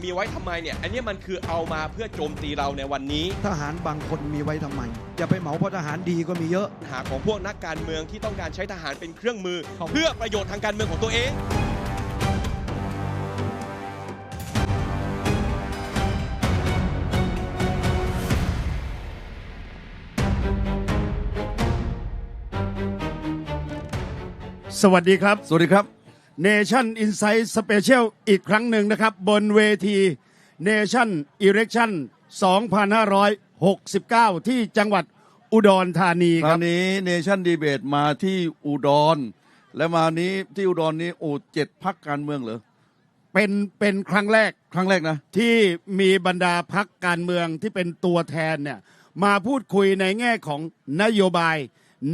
ารมีไว้ทำไมเนี่ย อันนี้มันคือเอามาเพื่อโจมตีเราในวันนี้ ทหารบางคนมีไว้ทำไม อย่าไปเหมาเพราะทหารดีก็มีเยอะหาของพวกนักการเมืองที่ต้องการใช้ทหารเป็นเครื่องมือ ครับ เพื่อประโยชน์ทางการเมืองของตัวเอง สวัสดีครับ สวัสดีครับ Nation Insight Special อีกครั้งหนึ่งนะครับ บนเวที Nation Election 2569 ที่จังหวัดอุดรธานีคครารัวบนี้เนชั่นดีเบตมาที่อุดร และมานี้ที่อุดรนี้โอ้เจ็ดพักการเมืองเหรอเป็นเป็นครั้งแรกครั้งแรกนะ ที่มีบรรดาพักการเมืองที่เป็นตัวแทนเนี่ยมาพูดคุยในแง่ของนโยบาย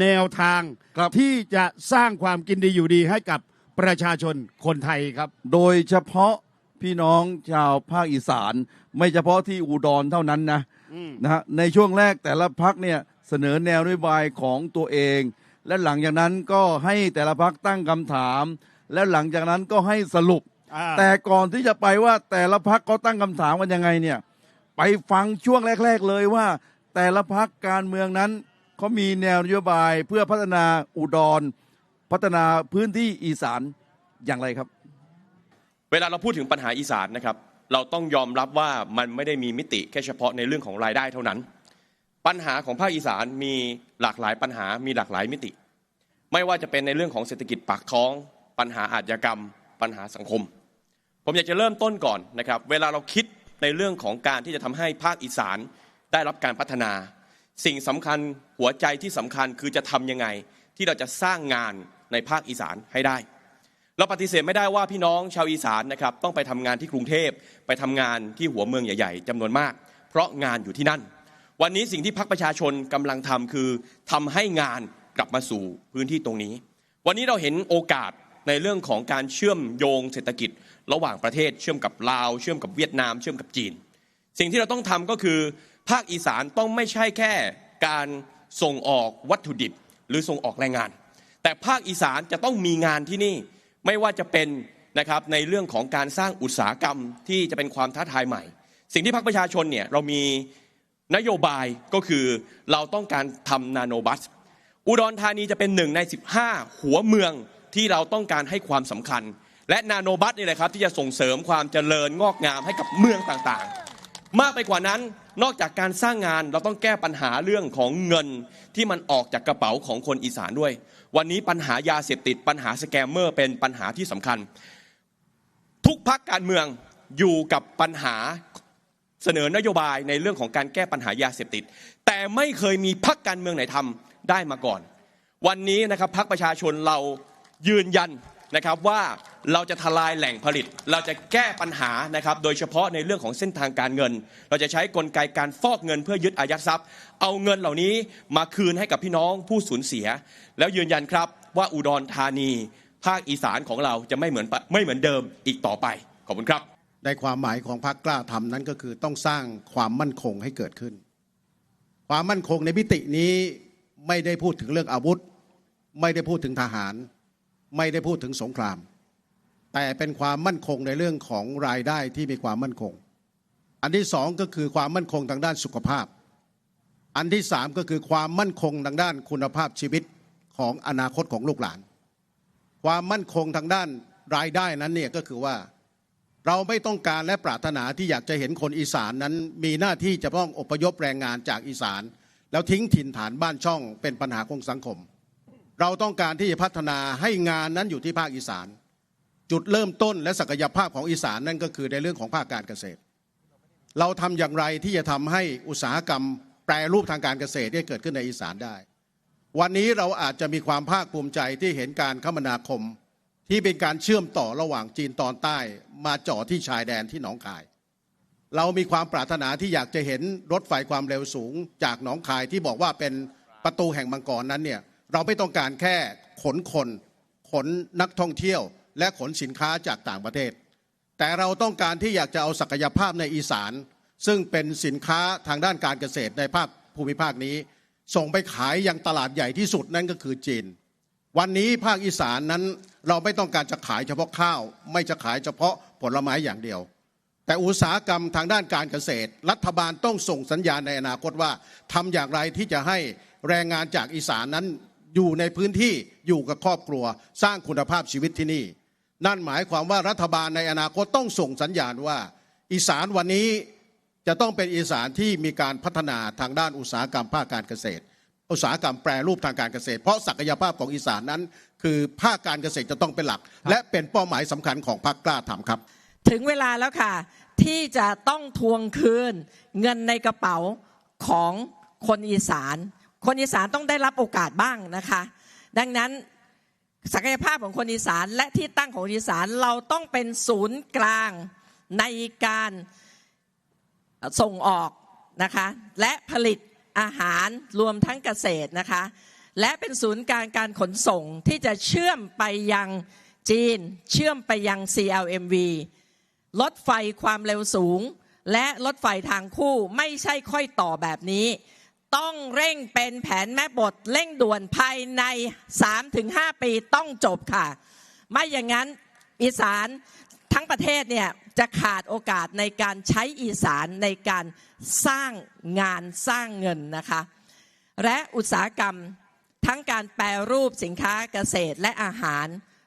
แนวทาง ครับ ที่จะสร้างความกินดีอยู่ดีให้กับ ประชาชนคนไทยครับ โดยเฉพาะพี่น้องชาวภาคอีสาน ไม่เฉพาะที่อุดรเท่านั้นนะนะฮะในช่วงแรกแต่ละพักเนี่ยเสนอแนวนโยบายของตัวเอง และหลังจากนั้นก็ให้แต่ละพักตั้งคำถาม และหลังจากนั้นก็ให้สรุปอ่าแต่ก่อนที่จะไปว่าแต่ละพักเขาตั้งคำถามกันยังไงเนี่ยไปฟังช่วงแรก ๆ เลยว่า แต่ละพักการเมืองนั้นเขามีแนวนโยบายเพื่อพัฒนาอุดร พัฒนาพื้นที่อีสานอย่างไรครับ เวลาเราพูดถึงปัญหาอีสานนะครับเราต้องยอมรับว่ามันไม่ได้มีมิติแค่เฉพาะในเรื่องของรายได้เท่านั้น ปัญหาของภาคอีสานมีหลากหลายปัญหามีหลากหลายมิติ ไม่ว่าจะเป็นในเรื่องของเศรษฐกิจปากท้อง ปัญหาอาชญากรรม ปัญหาสังคม ผมอยากจะเริ่มต้นก่อนนะครับ เวลาเราคิดในเรื่องของการที่จะทำให้ภาคอีสานได้รับการพัฒนา สิ่งสำคัญหัวใจที่สำคัญคือจะทำยังไง ที่เราจะสร้างงาน ในภาคอีสานให้ได้ เราปฏิเสธไม่ได้ว่าพี่น้องชาวอีสานนะครับต้องไปทำงานที่กรุงเทพไปทำงานที่หัวเมืองใหญ่ ๆจำนวนมาก เพราะงานอยู่ที่นั่น วันนี้สิ่งที่พรรคประชาชนกำลังทำคือทำให้งานกลับมาสู่พื้นที่ตรงนี้ วันนี้เราเห็นโอกาสในเรื่องของการเชื่อมโยงเศรษฐกิจ ระหว่างประเทศเชื่อมกับลาวเชื่อมกับเวียดนาม เชื่อมกับจีน สิ่งที่เราต้องทำก็คือภาคอีสานต้องไม่ใช่แค่การส่งออกวัตถุดิบ หรือส่งออกแรงงาน แต่ภาคอีสานจะต้องมีงานที่นี่ไม่ว่าจะเป็นนะครับในเรื่องของการสร้างอุตสาหกรรมที่จะเป็นความท้าทายใหม่ สิ่งที่พรรคประชาชนเนี่ยเรามีนโยบายก็คือเราต้องการทำนาโนบัส อุดรธานีจะเป็นหนึ่งใน 15 หัวเมืองที่เราต้องการให้ความสำคัญ และนาโนบัสนี่แหละครับที่จะส่งเสริมความเจริญงอกงามให้กับเมืองต่างๆ มากไปกว่านั้น นอกจากการสร้างงานเราต้องแก้ปัญหาเรื่องของเงินที่มันออกจากกระเป๋าของคนอีสานด้วย วันนี้ปัญหายาเสพติดปัญหาสแกมเมอร์เป็นปัญหาที่สำคัญ ทุกพักการเมืองอยู่กับปัญหาเสนอนโยบายในเรื่องของการแก้ปัญหายาเสพติด แต่ไม่เคยมีพักการเมืองไหนทำได้มาก่อน วันนี้นะครับพักประชาชนเรายืนยัน นะครับว่าเราจะทลายแหล่งผลิต เราจะแก้ปัญหานะครับโดยเฉพาะในเรื่องของเส้นทางการเงิน เราจะใช้กลไกการฟอกเงินเพื่อยึดอายัดทรัพย์ เอาเงินเหล่านี้มาคืนให้กับพี่น้องผู้สูญเสีย แล้วยืนยันครับว่าอุดรธานี ภาคอีสานของเราจะไม่เหมือนปะไม่เหมือนเดิมอีกต่อไปขอบคุณครับ ในความหมายของพรรคกล้าทำนั้นก็คือต้องสร้างความมั่นคงให้เกิดขึ้น ความมั่นคงในมิตินี้ไม่ได้พูดถึงเรื่องอาวุธ ไม่ได้พูดถึงทหาร ไม่ได้พูดถึงสงคราม แต่เป็นความมั่นคงในเรื่องของรายได้ที่มีความมั่นคง อันที่สองก็คือความมั่นคงทางด้านสุขภาพ อันที่สามก็คือความมั่นคงทางด้านคุณภาพชีวิตของอนาคตของลูกหลาน ความมั่นคงทางด้านรายได้นั้นเนี่ยก็คือว่าเราไม่ต้องการและปรารถนาที่อยากจะเห็นคนอีสานนั้น มีหน้าที่จะต้องอพยพแรงงานจากอีสาน แล้วทิ้งถิ่นฐานบ้านช่องเป็นปัญหาของสังคม เราต้องการที่จะพัฒนาให้งานนั้นอยู่ที่ภาคอีสาน จุดเริ่มต้นและศักยภาพของอีสานนั่นก็คือในเรื่องของภาคการเกษตร เราทำอย่างไรที่จะทำให้อุตสาหกรรมแปรรูปทางการเกษตรได้เกิดขึ้นในอีสานได้ วันนี้เราอาจจะมีความภาคภูมิใจที่เห็นการคมนาคม ที่เป็นการเชื่อมต่อระหว่างจีนตอนใต้มาเจ่อที่ชายแดนที่หนองคาย เรามีความปรารถนาที่อยากจะเห็นรถไฟความเร็วสูงจากหนองคายที่บอกว่าเป็นประตูแห่งมังกรนั้นเนี่ย เราไม่ต้องการแค่ขนคนขนนักท่องเที่ยว และขนสินค้าจากต่างประเทศ แต่เราต้องการที่อยากจะเอาศักยภาพในอีสาน ซึ่งเป็นสินค้าทางด้านการเกษตรในภาคภูมิภาคนี้ ส่งไปขายยังตลาดใหญ่ที่สุดนั่นก็คือจีน วันนี้ภาคอีสานนั้นเราไม่ต้องการจะขายเฉพาะข้าว ไม่จะขายเฉพาะผลไม้อย่างเดียว แต่อุตสาหกรรมทางด้านการเกษตร รัฐบาลต้องส่งสัญญาณในอนาคตว่าทำอย่างไรที่จะให้แรงงานจากอีสานนั้น อยู่ในพื้นที่อยู่กับครอบครัว สร้างคุณภาพชีวิตที่นี่ นั่นหมายความว่ารัฐบาลในอนาคตต้องส่งสัญญาณว่า อีสานวันนี้จะต้องเป็นอีสานที่มีการพัฒนาทางด้านอุตสาหกรรมภาคการเกษตร อุตสาหกรรมแปรรูปทางการเกษตร เพราะศักยภาพของอีสานนั้น คือภาคการเกษตรจะต้องเป็นหลัก และเป็นเป้าหมายสำคัญของพรรคกล้าทำครับ ถึงเวลาแล้วค่ะ ที่จะต้องทวงคืนเงินในกระเป๋าของคนอีสาน คนอีสานต้องได้รับโอกาสบ้างนะคะ ดังนั้นศักยภาพของคนอีสานและที่ตั้งของอีสานเราต้องเป็นศูนย์กลางในการส่งออกนะคะและผลิตอาหารรวมทั้งเกษตรนะคะและเป็นศูนย์กลางการขนส่งที่จะเชื่อมไปยังจีน เชื่อมไปยัง CLMV รถไฟความเร็วสูง และรถไฟทางคู่ไม่ใช่ค่อยต่อแบบนี้ ต้องเร่งเป็นแผนแม่บทเร่งด่วนภายใน 3-5 ปีต้องจบค่ะ ไม่อย่างนั้นอีสานทั้งประเทศเนี่ยจะขาดโอกาสในการใช้อีสานในการสร้างงานสร้างเงินนะคะ และอุตสาหกรรมทั้งการแปรรูปสินค้าเกษตรและอาหาร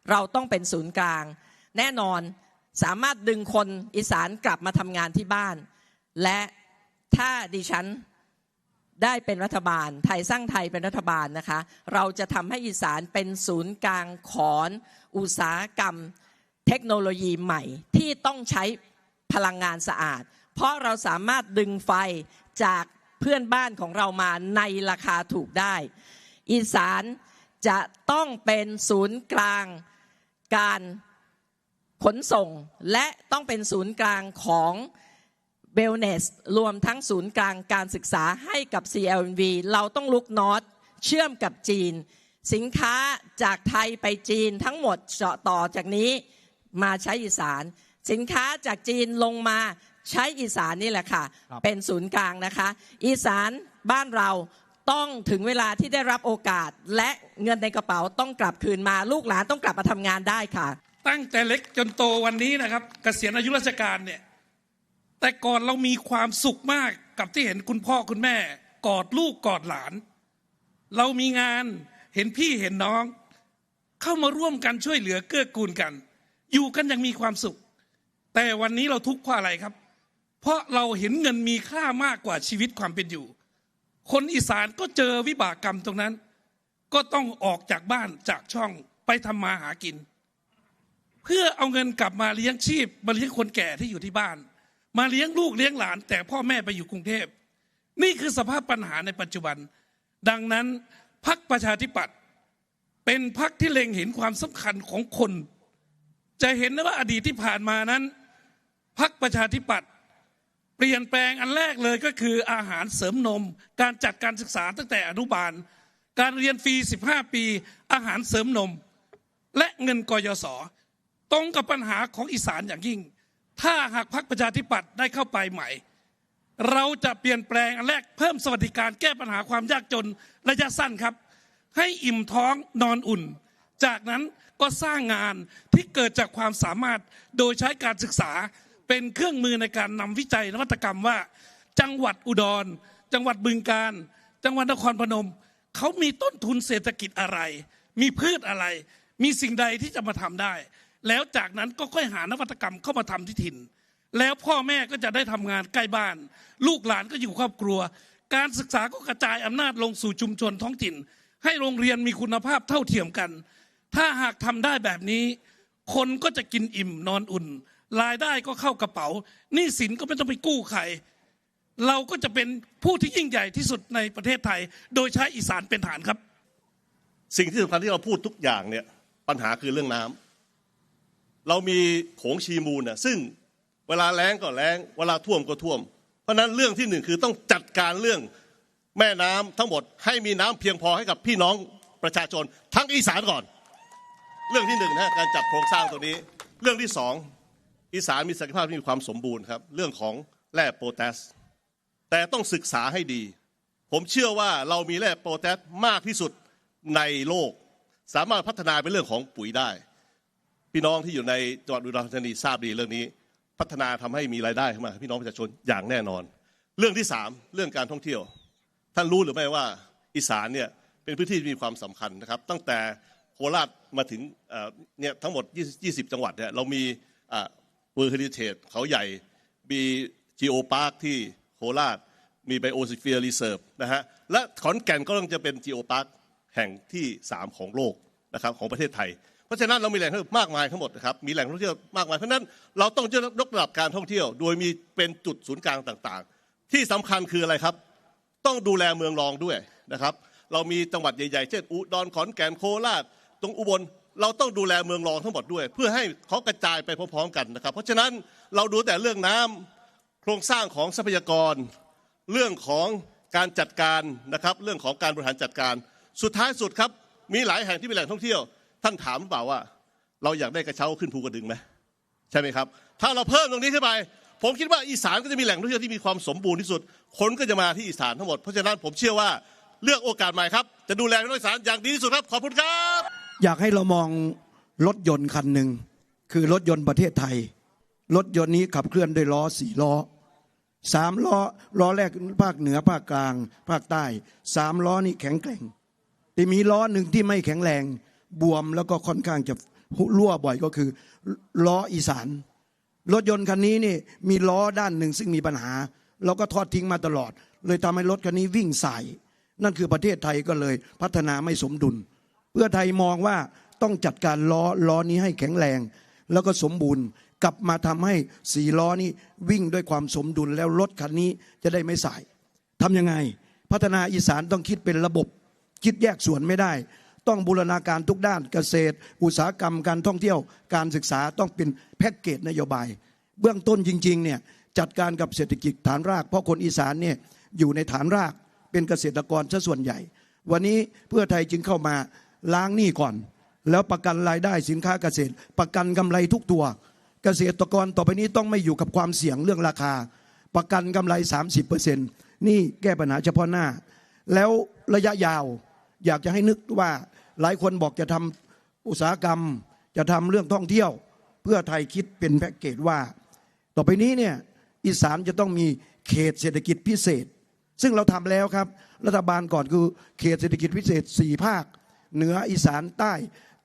เราต้องเป็นศูนย์กลาง แน่นอนสามารถดึงคนอีสานกลับมาทำงานที่บ้าน และถ้าดิฉัน ได้เป็นรัฐบาล ไทยสร้างไทยเป็นรัฐบาลนะคะ เราจะทำให้อีสานเป็นศูนย์กลางขอนอุตสาหกรรม เทคโนโลยีใหม่ ที่ต้องใช้พลังงานสะอาด เพราะเราสามารถดึงไฟจากเพื่อนบ้านของเรามาในราคาถูกได้ อีสานจะต้องเป็นศูนย์กลางการขนส่ง และต้องเป็นศูนย์กลางของ เบลเนสรวมทั้งศูนย์กลางการศึกษาให้กับ CLV เราต้องลุกนอตเชื่อมกับจีน สินค้าจากไทยไปจีนทั้งหมดเจาะต่อจากนี้มาใช้อีสาน สินค้าจากจีนลงมาใช้อีสานนี่แหละค่ะ เป็นศูนย์กลางนะคะ อีสานบ้านเราต้องถึงเวลาที่ได้รับโอกาส และเงินในกระเป๋าต้องกลับคืนมาลูกหลานต้องกลับมาทำงานได้ค่ะ ตั้งแต่เล็กจนโตวันนี้นะครับเกษียณอายุราชการเนี่ย แต่ก่อนเรามีความสุขมากกับที่เห็นคุณพ่อคุณแม่ กอดลูกกอดหลาน เรามีงานเห็นพี่เห็นน้อง เข้ามาร่วมกันช่วยเหลือเกื้อกูลกัน อยู่กันย่างมีความสุข แต่วันนี้เราทุกข์เพราะอะไรครับ เพราะเราเห็นเงินมีค่ามากกว่าชีวิตความเป็นอยู่ คนอีสานก็เจอวิบากกรรมตรงนั้น ก็ต้องออกจากบ้านจากช่องไปทำมาหากิน เพื่อเอาเงินกลับมาเลี้ยงชีพมาเลี้ยงคนแก่ที่อยู่ที่บ้าน มาเลี้ยงลูกเลี้ยงหลาน แต่พ่อแม่ไปอยู่กรุงเทพ นี่คือสภาพปัญหาในปัจจุบัน ดังนั้นพักประชาธิปัตย์เป็นพักที่เล็งเห็นความสำคัญของคน จะเห็นได้ว่าอดีตที่ผ่านมานั้นพักประชาธิปัตย์เปลี่ยนแปลงอันแรกเลยก็คืออาหารเสริมนม การจัดการศึกษาตั้งแต่อนุบาล การเรียนฟรี 15 ปี อาหารเสริมนม และเงินกยศตรงกับปัญหาของอีสานอย่างยิ่ง ถ้าหากพรรคประชาธิปัตย์ได้เข้าไปใหม่ เราจะเปลี่ยนแปลงอันแรกเพิ่มสวัสดิการแก้ปัญหาความยากจนระยะสั้นครับ ให้อิ่มท้องนอนอุ่น จากนั้นก็สร้างงานที่เกิดจากความสามารถโดยใช้การศึกษาเป็นเครื่องมือในการนำวิจัยนวัตกรรมว่า จังหวัดอุดร จังหวัดบึงกาฬจังหวัดนครพนม เขามีต้นทุนเศรษฐกิจอะไร มีพืชอะไร มีสิ่งใดที่จะมาทำได้ แล้วจากนั้นก็ค่อยหานวัตกรรมเข้ามาทำที่ถิ่น แล้วพ่อแม่ก็จะได้ทำงานใกล้บ้าน ลูกหลานก็อยู่ครอบครัว การศึกษาก็กระจายอำนาจลงสู่ชุมชนท้องถิ่น ให้โรงเรียนมีคุณภาพเท่าเทียมกัน ถ้าหากทำได้แบบนี้ คนก็จะกินอิ่มนอนอุ่น รายได้ก็เข้ากระเป๋าหนี้สินก็ไม่ต้องไปกู้ใครเราก็จะเป็นผู้ที่ยิ่งใหญ่ที่สุดในประเทศไทย โดยใช้อีสานเป็นฐานครับ สิ่งที่สำคัญที่เราพูดทุกอย่างเนี่ยปัญหาคือเรื่องน้ำ เรามีโขงชีมูลนะซึ่งเวลาแล้งก็แล้ง เวลาท่วมก็ท่วม เพราะฉะนั้นเรื่องที่หนึ่งคือต้องจัดการเรื่องแม่น้ำทั้งหมด ให้มีน้ำเพียงพอให้กับพี่น้องประชาชน ทั้งอีสานก่อน เรื่องที่หนึ่งนะการจัดโครงสร้างตัวนี้ เรื่องที่สองอีสานมีศักยภาพที่มีความสมบูรณ์ครับ เรื่องของแร่โพแทสแต่ต้องศึกษาให้ดี ผมเชื่อว่าเรามีแร่โพแทสมากที่สุดในโลก สามารถพัฒนาเป็นเรื่องของปุ๋ยได้ พี่น้องที่อยู่ในจังหวัดอุดรธานีทราบดีเรื่องนี้ พัฒนาทำให้มีรายได้เข้ามา พี่น้องประชาชนอย่างแน่นอน เรื่องที่สามเรื่องการท่องเที่ยว ท่านรู้หรือไม่ว่าอีสานเนี่ยเป็นพื้นที่ที่มีความสำคัญนะครับ ตั้งแต่โคราชมาถึงเนี่ยทั้งหมด 20 จังหวัดเนี่ยเรามีเวอร์เฮริเทจเขาใหญ่มีจีโอพาร์คที่โคราชมีไบโอซิเฟียรีเซิร์ฟนะฮะและขอนแก่นก็ต้องจะเป็นจีโอพาร์คแห่งที่ 3 ของโลกนะครับของประเทศไทย เพราะฉะนั้นเรามีแหล่งท่องเที่ยวมากมายทั้งหมดนะครับมีแหล่งท่องเที่ยวมากมายเพราะฉะนั้นเราต้องยกระดับการท่องเที่ยว โดยมีเป็นจุดศูนย์กลางต่างๆ ที่สำคัญคืออะไรครับ ต้องดูแลเมืองรองด้วยนะครับ เรามีจังหวัดใหญ่ๆ เช่นอุดรขอนแก่นโคราชตรงอุบลเราต้องดูแลเมืองรองทั้งหมดด้วย เพื่อให้เขากระจายไปพร้อมๆกันนะครับ เพราะฉะนั้นเราดูแต่เรื่องน้ำโครงสร้างของทรัพยากร เรื่องของการจัดการนะครับ เรื่องของการบริหารจัดการ สุดท้ายสุดครับ มีหลายแห่งที่เป็นแหล่งท่องเที่ยว ท่านถามหรือเปล่าว่า เราอยากได้กระเช้าขึ้นภูกระดึงไหมใช่ไหมครับ ถ้าเราเพิ่มตรงนี้ขึ้นไป ผมคิดว่าอีสานก็จะมีแหล่งท่องเที่ยวที่มีความสมบูรณ์ที่สุด คนก็จะมาที่อีสานทั้งหมด เพราะฉะนั้นผมเชื่อว่าเลือกโอกาสใหม่ครับ จะดูแลพี่น้องอีสานอย่างดีที่สุดครับ ขอบคุณครับ อยากให้เรามองรถยนต์คันหนึ่งคือรถยนต์ประเทศไทย รถยนต์นี้ขับเคลื่อนด้วยล้อสี่ล้อสามล้อล้อแรกภาคเหนือภาคกลาง ภาคใต้สามล้อนี่แข็งแกร่ง แต่มีล้อหนึ่งที่ไม่แข็งแรง บวมแล้วก็ค่อนข้างจะรั่วบ่อยก็คือล้ออีสาน รถยนต์คันนี้นี่มีล้อด้านหนึ่งซึ่งมีปัญหา เราก็ทอดทิ้งมาตลอด เลยทำให้รถคันนี้วิ่งสาย นั่นคือประเทศไทยก็เลยพัฒนาไม่สมดุล เพื่อไทยมองว่าต้องจัดการล้อล้อนี้ให้แข็งแรง แล้วก็สมบูรณ์กลับมาทำให้สีล้อนี้วิ่งด้วยความสมดุลแล้วรถคันนี้จะได้ไม่สายทำยังไง พัฒนาอีสานต้องคิดเป็นระบบ คิดแยกส่วนไม่ได้ ต้องบูรณาการทุกด้านเกษตร อุตสาหกรรมการท่องเที่ยวการศึกษาต้องเป็นแพ็กเกจนโยบาย เบื้องต้นจริงๆเนี่ยจัดการกับเศรษฐกิจฐานราก เพราะคนอีสานเนี่ยอยู่ในฐานรากเป็นเกษตรกรซะส่วนใหญ่ วันนี้เพื่อไทยจึงเข้ามาล้างหนี้ก่อน แล้วประกันรายได้สินค้าเกษตร ประกันกำไรทุกตัว เกษตรกรต่อไปนี้ต้องไม่อยู่กับความเสี่ยงเรื่องราคา ประกันกำไร 30%นี่แก้ปัญหาเฉพาะหน้า แล้วระยะยาวอยากจะให้นึกว่า หลายคนบอกจะทำอุตสาหกรรม จะทำเรื่องท่องเที่ยว เพื่อไทยคิดเป็นแพ็กเกจว่า ต่อไปนี้เนี่ยอีสานจะต้องมีเขตเศรษฐกิจพิเศษ ซึ่งเราทำแล้วครับ รัฐบาลก่อนคือเขตเศรษฐกิจพิเศษสี่ภาค เหนืออีสานใต้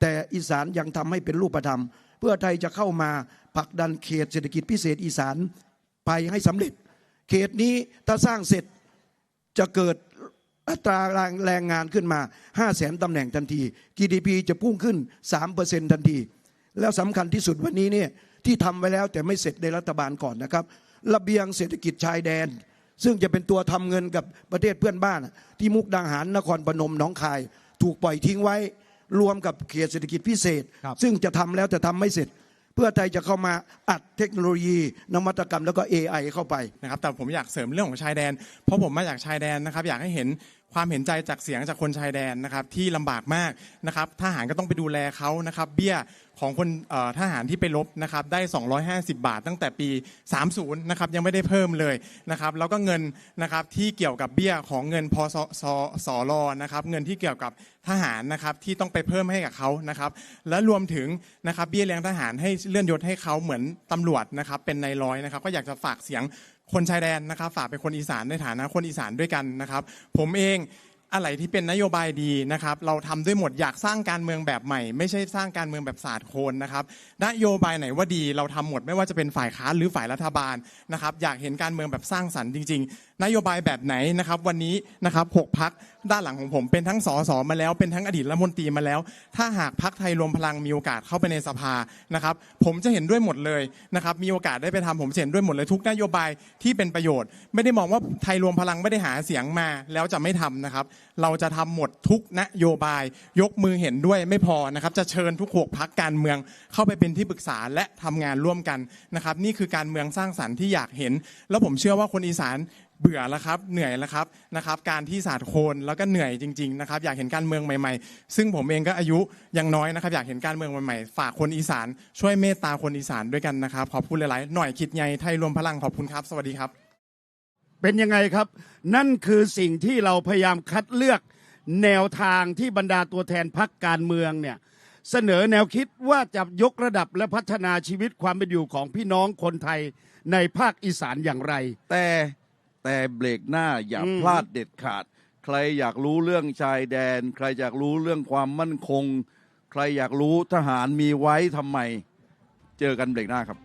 แต่อีสานยังทำให้เป็นรูปธรรม เพื่อไทยจะเข้ามาผลักดันเขตเศรษฐกิจพิเศษอีสานไปให้สำเร็จ เขตนี้ถ้าสร้างเสร็จจะเกิด อัตราแรงงานขึ้นมา 5 0 0แสนตำแหน่งทันที GDP จะพุ่งขึ้น 3%ทันที แล้วสำคัญที่สุดวันนี้เนี่ยที่ทำไว้แล้วแต่ไม่เสร็จในรัฐบาลก่อนนะครับ ระเบียงเศรษฐกิจชายแดน ซึ่งจะเป็นตัวทำเงินกับประเทศเพื่อนบ้าน ที่มุกดาหารนครพนมหนองคาย ถูกปล่อยทิ้งไว้รวมกับเขตเศรษฐกิจพิเศษ ซึ่งจะทำแล้วแต่ทำไม่เสร็จ เพื่อไทยจะเข้ามาอัดเทคโนโลยี นวัตกรรมแล้วก็ AI เข้าไปนะครับแต่ผมอยากเสริมเรื่องของชายแดน เพราะผมมาจากชายแดนนะครับ อยากให้เห็น ความเห็นใจจากเสียงจากคนชายแดนนะครับที่ลำบากมากนะครับทหารก็ต้องไปดูแลเขานะครับเบี้ยของคนทหารที่ไปรบนะครับได้ 250 บาทตั้งแต่ปี 30นะครับยังไม่ได้เพิ่มเลยนะครับแล้วก็เงินนะครับที่เกี่ยวกับเบี้ยของเงินพสสสรนะครับเงินที่เกี่ยวกับทหารนะครับที่ต้องไปเพิ่มให้กับเขานะครับและรวมถึงนะครับเบี้ยเลี้ยงทหารให้เลื่อนยศให้เขาเหมือนตำรวจนะครับเป็นนายร้อยนะครับก็อยากจะฝากเสียง คนชายแดนนะครับฝากเป็นคนอีสานในฐานะคนอีสานด้วยกันนะครับ ผมเอง อะไรที่เป็นนโยบายดีนะครับ เราทำด้วยหมดอยากสร้างการเมืองแบบใหม่ ไม่ใช่สร้างการเมืองแบบศาสตร์โคนนะครับนโยบายไหนว่าดีเราทำหมดไม่ว่าจะเป็นฝ่ายค้านหรือฝ่ายรัฐบาลนะครับ อยากเห็นการเมืองแบบสร้างสรรค์จริง ๆ นโยบายแบบไหนนะครับ วันนี้นะครับหกพักด้านหลังของผมเป็นทั้งสสมาแล้วเป็นทั้งอดีตรัฐมนตรีมาแล้ว ถ้าหากพักไทยรวมพลังมีโอกาสเข้าไปในสภานะครับผมจะเห็นด้วยหมดเลยนะครับมีโอกาสได้ไปทำผมเห็นด้วยหมดเลยทุกนโยบายที่เป็นประโยชน์ ไม่ได้มองว่าไทยรวมพลังไม่ได้หาเสียงมาแล้วจะไม่ทำนะครับเราจะทำหมดทุกนโยบาย ยกมือเห็นด้วยไม่พอนะครับ จะเชิญทุกหกพักการเมืองเข้าไปเป็นที่ปรึกษาและทำงานร่วมกันนะครับ นี่คือการเมืองสร้างสรรค์ที่อยากเห็น แล้วผมเชื่อว่าคนอีสานเบื่อแล้วครับเหนื่อยแล้วครับนะครับ การที่ศาสตร์โคนแล้วก็เหนื่อยจริงๆนะครับอยากเห็นการเมืองใหม่ๆ ซึ่งผมเองก็อายุยังน้อยนะครับ อยากเห็นการเมืองใหม่ๆ ฝากคนอีสาน ช่วยเมตตาคนอีสานด้วยกันนะครับขอบคุณหลายๆหน่อยคิดใหญ่ไทยรวมพลังขอบคุณครับ สวัสดีครับ เป็นยังไงครับ นั่นคือสิ่งที่เราพยายามคัดเลือกแนวทางที่บรรดาตัวแทนพักการเมืองเนี่ยเสนอแนวคิดว่าจะยกระดับและพัฒนาชีวิตความเป็นอยู่ของพี่น้องคนไทยในภาคอีสานอย่างไร แต่แต่เบรกหน้าอย่าอืมพลาดเด็ดขาด ใครอยากรู้เรื่องชายแดน ใครอยากรู้เรื่องความมั่นคง ใครอยากรู้ทหารมีไว้ทำไม เจอกันเบรกหน้าครับ